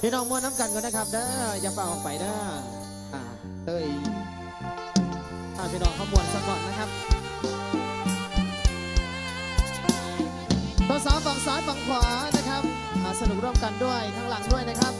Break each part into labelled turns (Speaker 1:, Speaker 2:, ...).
Speaker 1: พี่น้องม้วนน้ำกันก่อนนะครับ เด้ออย่าเป่าออกไปเด้ออ่าเอ้ยถ้าพี่น้องเขาบวนสักก่อนนะครับภาษาฝั่งซ้ายฝั่งขวานะครับสนุกร่วมกันด้วยข้างหลังด้วยนะครับ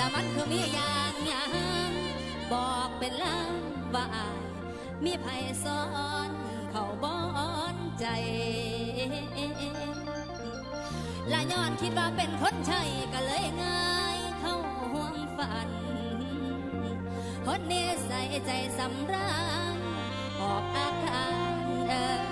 Speaker 2: ละมันคือมีอย่างยังบอกเป็นลางว่าอายมีภัยซ้อนเขาบ้อนใจละย้อนคิดว่าเป็นคนใช่ก็เลยง่ายเข้าห่วงฝันคนนี้ใส่ใจสำรางออกอาการเออ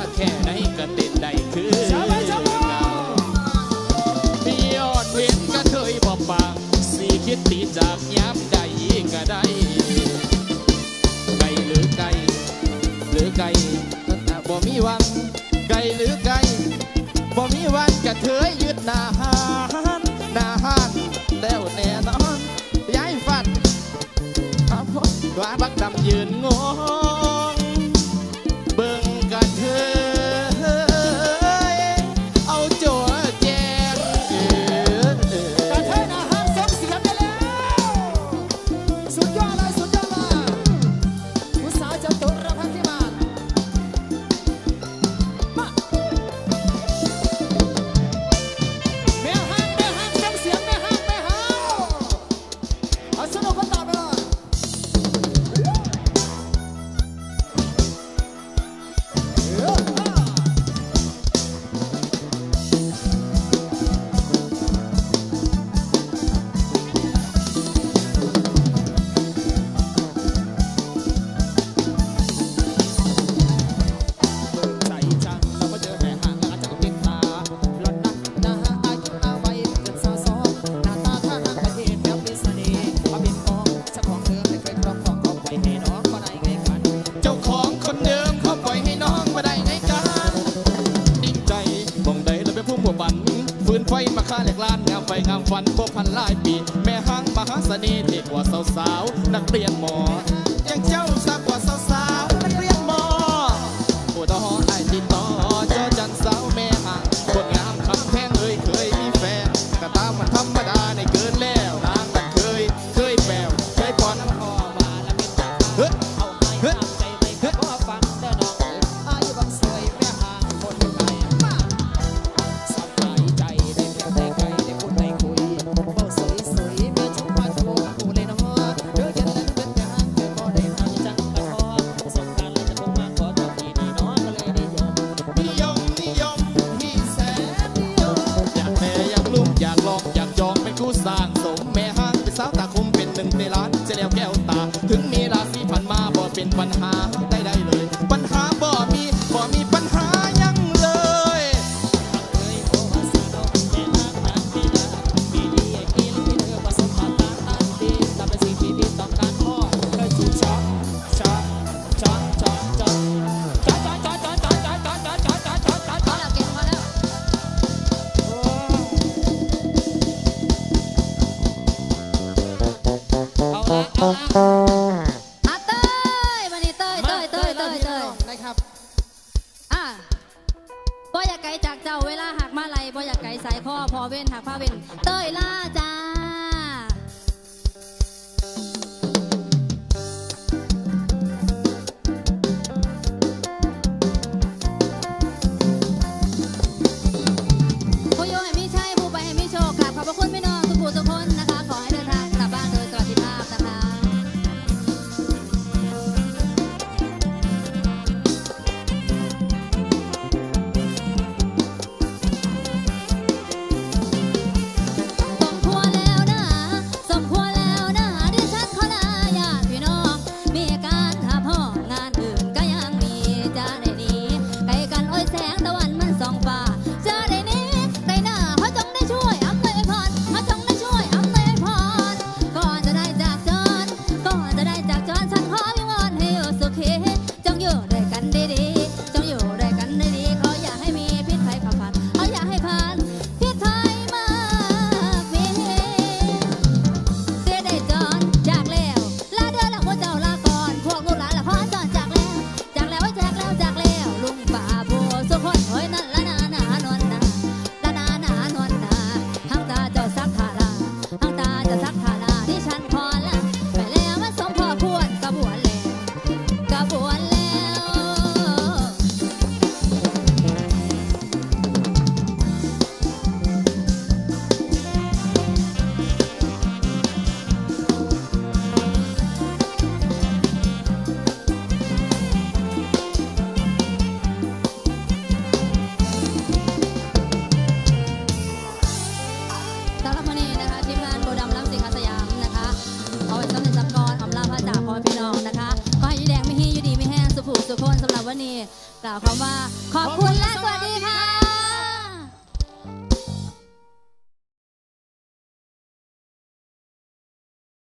Speaker 2: จะแค่ไหนก็เต้นได้คือมียอดเวียนก็เคย
Speaker 3: บอกปางสี่คิดตี
Speaker 2: จากยั
Speaker 1: บ
Speaker 4: ได้ก็ได้
Speaker 1: ไก่ห
Speaker 4: รือไก่หรือไก่บ่มีวันไก่หรือไก่บ่มีวันกระเทยยึดหน้าหานหน้าหานแล้วแน่นอนย้ายฟัน
Speaker 1: ครับวา
Speaker 4: นบักดำยืนงอ
Speaker 1: I need. จากเจ้า
Speaker 2: เวลาหักมาไหลบ่อยากไก่สายคอพอเว้นหักผ้าเว้นเต้ยล่าจ้า